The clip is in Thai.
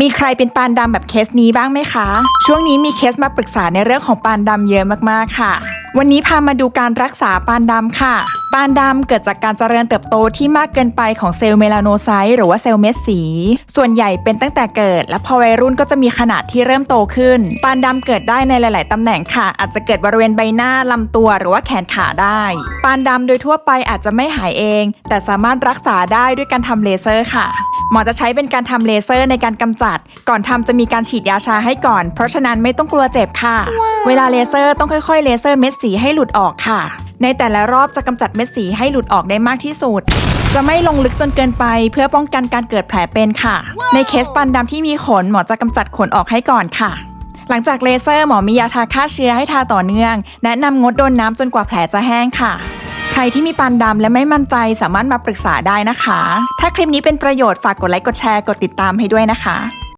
มีใครเป็นปานดำแบบเคสนี้บ้างไหมคะ ช่วงนี้มีเคสมาปรึกษาในเรื่องของปานดำเยอะมากๆค่ะ วันนี้พามาดูการรักษาปานดำค่ะ ปานดำเกิดจากการเจริญเติบโตที่มากเกินไปของเซลล์เมลาโนไซต์หรือว่าเซลล์เม็ดสี ส่วนใหญ่เป็นตั้งแต่เกิด และพอวัยรุ่นก็จะมีขนาดที่เริ่มโตขึ้น ปานดำเกิดได้ในหลาย ๆตำแหน่งค่ะ อาจจะเกิดบริเวณใบหน้าลำตัวหรือว่าแขนขาได้ ปานดำโดยทั่วไปอาจจะไม่หายเอง แต่สามารถรักษาได้ด้วยการทำเลเซอร์ค่ะ หมอจะใช้เป็นการทำเลเซอร์ในการกำจัด ก่อนทำจะมีการฉีดยาชาให้ก่อน เพราะฉะนั้นไม่ต้องกลัวเจ็บค่ะ เวลาเลเซอร์ต้องค่อยๆเลเซอร์เม็ดสีให้หลุดออกค่ะ ในแต่ละรอบจะกำจัดเม็ดสีให้หลุดออกได้มากที่สุด จะไม่ลงลึกจนเกินไป เพื่อป้องกันการเกิดแผลเป็นค่ะ ในเคสปันดำที่มีขนหมอจะกำจัดขนออกให้ก่อนค่ะหลังจากเลเซอร์หมอมียาทาฆ่าเชื้อให้ทาต่อเนื่อง แนะนำงดโดนน้ำจนกว่าแผลจะแห้งค่ะ ใครที่มีปานดำและไม่มั่นใจสามารถมาปรึกษาได้นะคะ ถ้าคลิปนี้เป็นประโยชน์ฝากกดไลค์กดแชร์กดติดตามให้ด้วยนะคะ